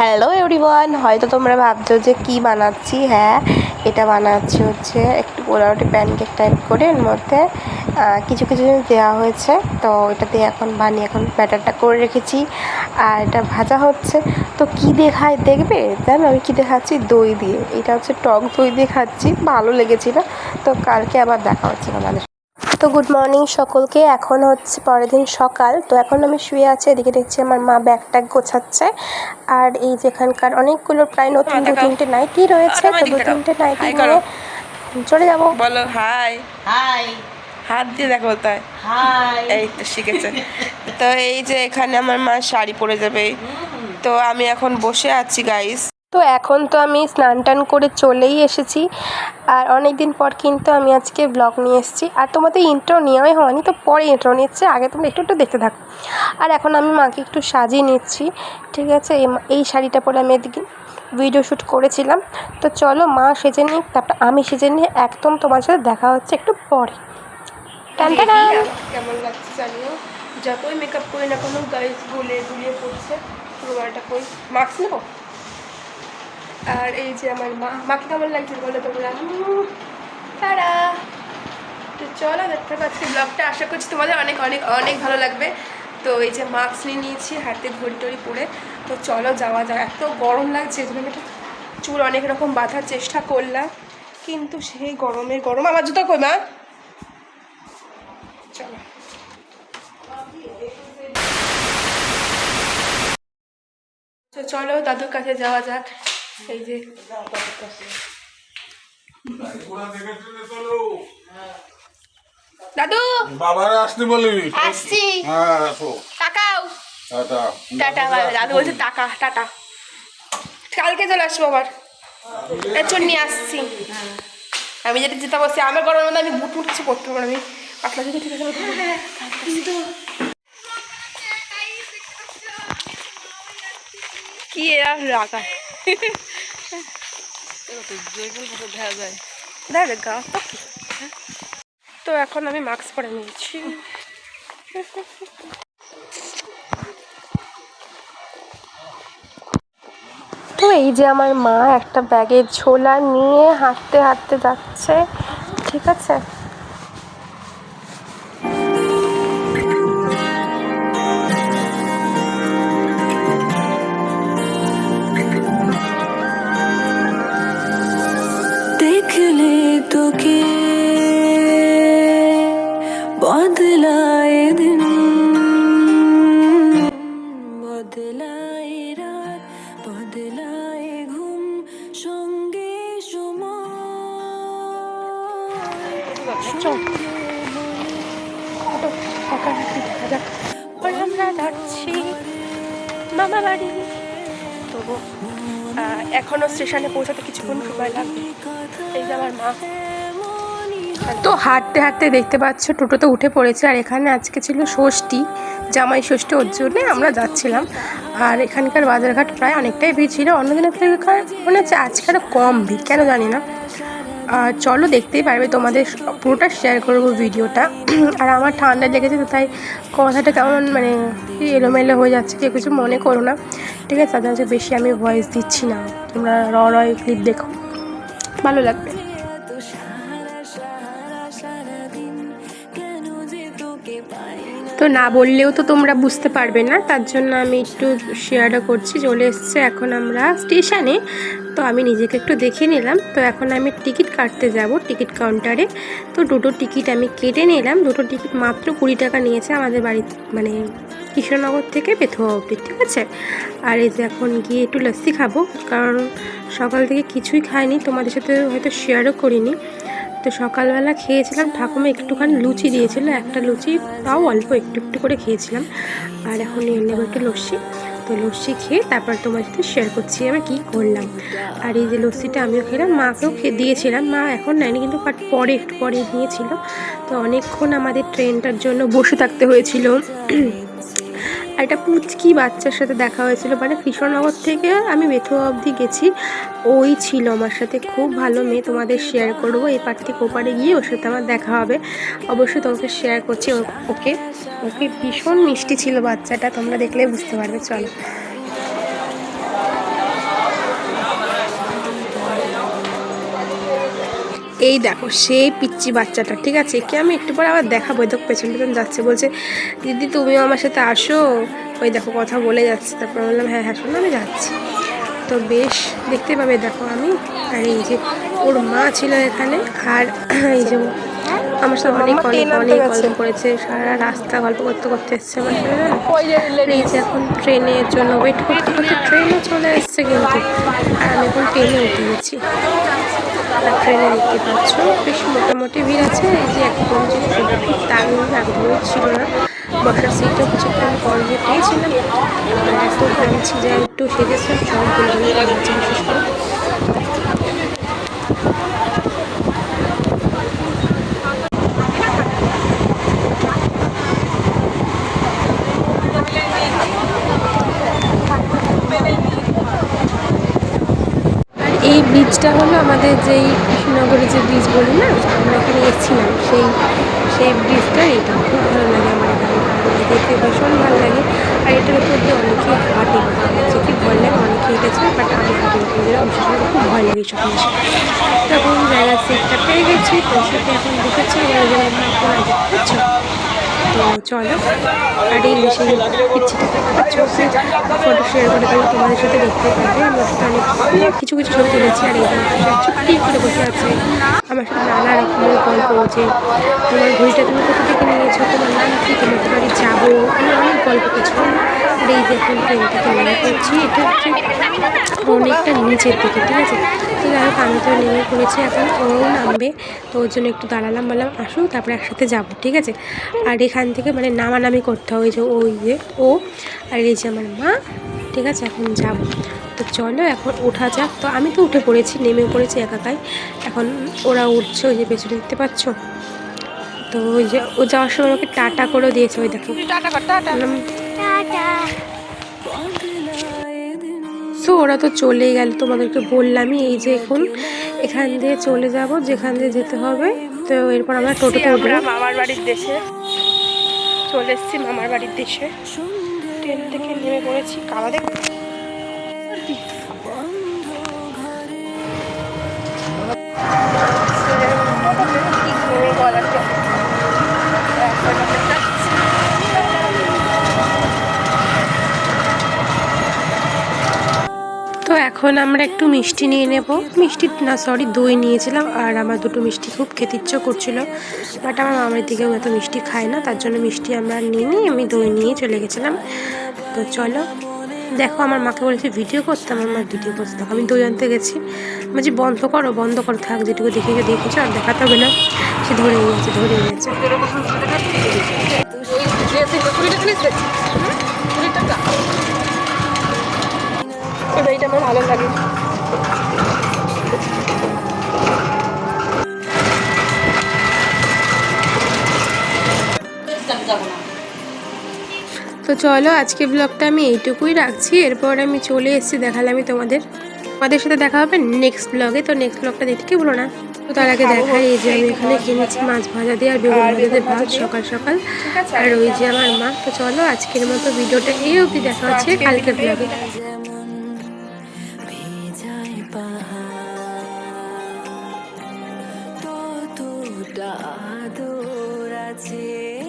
Hello everyone হয়তো তোমরা ভাবছ যে কি বানাচ্ছি? হ্যাঁ এটা বানাচ্ছি হচ্ছে একটু পোলাওটি প্যানকেক টাইপ করে। এর মধ্যে কিছু কিছু জিনিস দেওয়া হয়েছে। তো এটা দিয়ে এখন বানিয়ে এখন ব্যাটারটা করে রেখেছি। আর এটা ভাজা হচ্ছে। তো কি দেখায় দেখবে? জানো, আমি কী দিয়ে খাচ্ছি দই দিয়ে। এটা হচ্ছে টক দই দিয়ে খাচ্ছি। ভালো লেগেছিল। তো কালকে আবার দেখা হচ্ছে আমাদের তো গুড মর্নিং সকলকে। এখন হচ্ছে পরের দিন সকাল। তো এখন আমি শুয়ে আছি এদিকে দেখছি আমার মা ব্যাগ ট্যাগ গোছাচ্ছে। আর এই যেখানকার অনেকগুলো প্রায় নতুন দু তিনটে নাইটি রয়েছে। তো দু তিনটে নাইটি করো। নিয়ে চলে যাব। বলো হাই হাই হাত দিয়ে দেখো তাই হয় এই তো শিখেছে। তো এই যে এখানে আমার মা শাড়ি পরে যাবে। তো আমি এখন বসে আছি গাইস তো এখন তো আমি স্নান টান করে চলেই এসেছি। আর অনেক দিন পর কিন্তু আমি আজকে ব্লগ নিয়ে এসেছি। আর তোমাদের ইন্ট্রো নেওয়াই হয়নি, তো পরে ইন্ট্রো নিচ্ছে। আগে তোমরা একটু একটু দেখতে থাকো। আর এখন আমি মাকে একটু সাজিয়ে নিচ্ছি, ঠিক আছে? এই শাড়িটা পরে আমি এদিকে ভিডিও শ্যুট করেছিলাম। তো চলো মা সেজে নিক, তারপর আমি সেজে নিয়ে একদম তোমার সাথে দেখা হচ্ছে একটু পরে। কেমন লাগছে জানিও? যতই মেকআপ করি না কোনো গুলিয়ে পড়ছে। কই? মাস্ক নেব? আর এই যে আমার মা, মাকে কেমন লাগছে বলো তোমরা? তারা। তো চলো, দেখতে পাচ্ছি ব্লগটা। আশা করছি তোমাদের অনেক অনেক অনেক ভালো লাগবে। তো এই যে মাস্ক নিয়ে নিয়েছি, হাতে ঘড়ি টড়ি পরে। তো চলো, যাওয়া যায় এত গরম লাগছে, এই জন্য আমি চুল অনেক রকম বাঁধার চেষ্টা করলাম। কিন্তু সেই গরমে গরম, আমার জুতো কই, মা? চলো। তো চলো, দাদুর কাছে যাওয়া যাক। দাদু বাবার আসতে বলি আসছি। হ্যাঁ টাটা টাটা। দাদু বলছে টাকা, টাটা। কালকে চলে আসব আবার। এর নিয়ে আসছি। আমি যেটা যেতে বসছি আমার গরমের মধ্যে আমি বুট বুট কিছু করতে পারব আমি পাতলা যদি ঠিক আছে কি এরা রাখা তো এখন আমি মাস্ক পরে নিয়েছি। তো এই যে আমার মা একটা ব্যাগের ঝোলা নিয়ে হাঁটতে হাঁটতে যাচ্ছে, ঠিক আছে? আমরা যাচ্ছি মামা বাড়ি তো আহ, এখনও স্টেশনে পৌঁছাতে কিছুক্ষণ সময় লাগবে। এই যে আমার মা। তো হাঁটতে হাঁটতে দেখতে পাচ্ছ টোটোতে উঠে পড়েছে। আর এখানে আজকে ছিল ষষ্ঠী জামাই ষষ্ঠী ওর জন্যে আমরা যাচ্ছিলাম। আর এখানকার বাজারঘাট প্রায় অনেকটাই ভিড় ছিল। অন্যদিনের থেকে মনে হচ্ছে আজকে আরও কম ভিড় কেন জানি না। আর চলো দেখতেই পারবে, তোমাদের পুরোটা শেয়ার করব ভিডিওটা। আর আমার ঠান্ডা লেগেছে তো তাই কথাটা কেমন মানে এলোমেলো হয়ে যাচ্ছে কেউ কিছু মনে করো না। ঠিক আছে তাদের বেশি আমি ভয়েস দিচ্ছি না। তোমরা র রয় ক্লিপ দেখো। ভালো লাগবে। তো না বললেও তো তোমরা বুঝতে পারবে না, তার জন্য আমি একটু শেয়ারটা করছি। চলে এসছে এখন আমরা স্টেশনে তো আমি নিজেকে একটু দেখে নিলাম। তো এখন আমি টিকিট কাটতে যাব টিকিট কাউন্টারে তো দুটো টিকিট আমি কেটে নিলাম। দুটো টিকিট মাত্র কুড়ি টাকা নিয়েছে আমাদের বাড়ি মানে কৃষ্ণনগর থেকে পেথুয়া অবধি, ঠিক আছে? আর এই যে এখন গিয়ে একটু লস্যি খাব, কারণ সকাল থেকে কিছুই খাইনি। তোমাদের সাথে হয়তো শেয়ারও করিনি। তো সকালবেলা খেয়েছিলাম। ঠাকুমা একটুখানি লুচি দিয়েছিল, একটা লুচি, তাও অল্প একটু একটু করে খেয়েছিলাম। আর এখন নিয়ে নেব একটু লস্যি। তো লস্যি খেয়ে তারপর তোমার সাথে শেয়ার করছি আমি কী করলাম। আর এই যে লস্যিটা আমিও খেলাম, মাকেও খেয়ে দিয়েছিলাম। মা এখন নেয়নি কিন্তু বাট পরে একটু পরে নিয়েছিল তো অনেকক্ষণ আমাদের ট্রেনটার জন্য বসে থাকতে হয়েছিল। আর একটা পুচকি বাচ্চার সাথে দেখা হয়েছিল। মানে কৃষ্ণনগর থেকে আমি মেথু অবধি গেছি। ওই ছিল আমার সাথে খুব ভালো মেয়ে। তোমাদের শেয়ার করব। এই পার থেকে ওপারে গিয়ে ওর সাথে আমার দেখা হবে। অবশ্যই তোমাকে শেয়ার করছি। ওকে ওকে ভীষণ মিষ্টি ছিল বাচ্চাটা। তোমরা দেখলে বুঝতে পারবে। চলো। এই দেখো সেই পিচ্চি বাচ্চাটা ঠিক আছে? একে আমি একটু পরে আবার দেখাবো দেখো পেছন পেছন যাচ্ছে বলছে দিদি তুমিও আমার সাথে আসো। ওই দেখো কথা বলে যাচ্ছে তারপর বললাম হ্যাঁ হ্যাঁ শোনো আমি যাচ্ছি। তো বেশ দেখতে পাবে দেখো আমি আর এই যে ওর মা ছিল এখানে আর এই যে আমার সাথে অনেক অনেক অনেক গল্প করেছে সারা রাস্তা গল্প করতে করতে এসছে আমার সাথে? এই যে এখন ট্রেনের জন্য ওয়েট করতে করতে ট্রেনও চলে এসছে কিন্তু আর আমি এখন ট্রেনে উঠে গেছি। ট্রেনে দেখতে পাচ্ছ। বেশ মোটামুটি ভিড় আছে। এই যে একদম যে দারুণ একদমই ছিল না। বসার সিটটা কিছুক্ষণ পর যে পেয়েছিলাম। এত ঘামছি যা একটু সেজেছে। সব বিশেষ করে। ব্রিজটা হলো আমাদের যেই কৃষ্ণনগরে যে ব্রিজ বলি না, আমরা এখানে এসেছিলাম সেই সেই ব্রিজটা এটা খুব ভালো লাগে আমার এখানে। দেখতে ভীষণ ভালো লাগে। আর এটার উপর দিয়ে অনেকেই হাঁটে যে কি ভয় লাগে অনেকে হেঁটেছে বাট আমি হাঁটি বিশেষ খুব ভয় লাগে সব তখন জায়গার সিটটা পেয়ে গেছি তো সেটা এখন বসেছি এবার এখন আগে বুঝছ তো চলো, আর এই সেই পিচ্ছিটাকে চোখে ফটো শেয়ার করে তাহলে তোমাদের সাথে দেখতে সাথে অনেক কিছু কিছু ছবি তুলেছি, আর এই চুপটি করে বসে আছে। আমার সাথে নানা রকমের গল্প যে তোমার ঘড়িটা তুমি কোথা থেকে নিয়েছো, তোমার নাম কি, তোমার বাড়ি যাব মানে অনেক গল্প কিছু আর এই যে এখন ট্রেনটাকে মনে করছি, এটা হচ্ছে অনেকটা নিচের দিকে, ঠিক আছে? তো যাই হোক, আমি তো নেমে পড়েছি এখন ওও নামবে, তো ওর জন্য একটু দাঁড়ালাম, বললাম আসুন তারপরে একসাথে যাব, ঠিক আছে? আর এখান থেকে মানে নামানামি করতে হবে যে ওই যে ও আর এই যে আমার মা। ঠিক আছে এখন যাব। তো চলো এখন ওঠা যাক। তো আমি তো উঠে পড়েছি নেমে পড়েছি একাকাই এখন ওরা উঠছে ওই যে পেছনে দেখতে পাচ্ছ? তো ওই যে ও যাওয়ার সময় আমাকে টাটা করেও দিয়েছে ওই দেখো। Tata tata. সো ওরা তো চলেই গেল তোমাদেরকে বললামই এই যে এখন এখান দিয়ে চলে যাব যেখান দিয়ে যেতে হবে। তো এরপর আমরা টোটোতে উঠবো। মামার বাড়ির দেশে। চলে এসেছি মামার বাড়ির দেশে। ট্রেন থেকে নেমে পড়েছি কালা তো এখন আমরা একটু মিষ্টি নিয়ে নেব মিষ্টি না সরি দই নিয়েছিলাম আর আমার দুটো মিষ্টি খুব খেতে ইচ্ছে করছিল বাট আমার মামার দিকেও এত মিষ্টি খায় না তার জন্য মিষ্টি আমরা নিয়ে নিই আমি দই নিয়ে চলে গেছিলাম তো চলো দেখো আমার মাকে বলেছি ভিডিও করতাম আমার মা ভিডিও করতে দেখো আমি দই আনতে গেছি বলছি বন্ধ করো বন্ধ করো থাক যেটুকু দেখে দেখেছ আর দেখাতে হবে না সে ধরে নিয়েছে ধরে নিয়েছে এইটা আমার ভালো লাগে। তো চলো আজকে ব্লগটা আমি এইটুকুই রাখছি। এরপর আমি চলে এসেছি দেখালাম তোমাদের। তোমাদের সাথে দেখা হবে নেক্সট ব্লগে তো নেক্সট ব্লগটা দেখতে বলো না। তো তার আগে দেখাই এই যে আমি এখানে কিনেছি মাছ ভাজা দিয়ে আর বেগুন ভাজা দিয়ে ভাত সকাল সকাল। আর ওই যে আমার মা। তো চলো আজকের মতো ভিডিওটা এই অবধি দেখা হচ্ছে। কালকের ব্লগে ততটা আদর আছে।